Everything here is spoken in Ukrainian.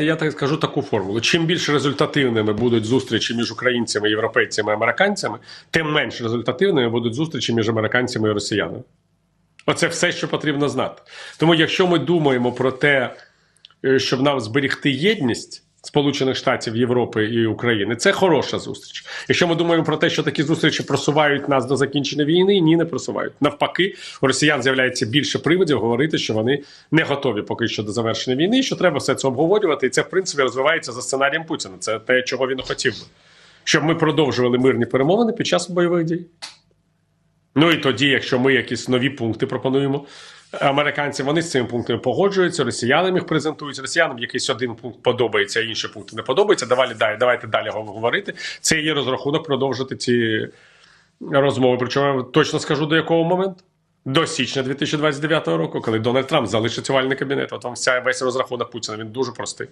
Я так скажу таку формулу: чим більш результативними будуть зустрічі між українцями, європейцями і американцями, тим менш результативними будуть зустрічі між американцями і росіянами. Оце все, що потрібно знати. Тому, якщо ми думаємо про те, е, щоб нам зберігти єдність Сполучених Штатів, Європи і України, це хороша зустріч. Якщо ми думаємо про те, що такі зустрічі просувають нас до закінчення війни, ні, не просувають. Навпаки, у росіян з'являється більше приводів говорити, що вони не готові поки що до завершення війни, що треба все це обговорювати. І це в принципі розвивається за сценарієм Путіна. Це те, чого він хотів би, щоб ми продовжували мирні перемовини під час бойових дій. Ну і тоді, якщо ми якісь нові пункти пропонуємо американцям, вони з цими пунктами погоджуються, росіянам їх презентують. Росіянам якийсь один пункт подобається, а інші пункти не подобаються. Давай далі, давайте далі говорити. Це є розрахунок продовжити ці розмови. Причому я точно скажу до якого моменту. До січня 2029 року, коли Дональд Трамп залишить овальний кабінет. От вам вся весь розрахунок Путіна. Він дуже простий.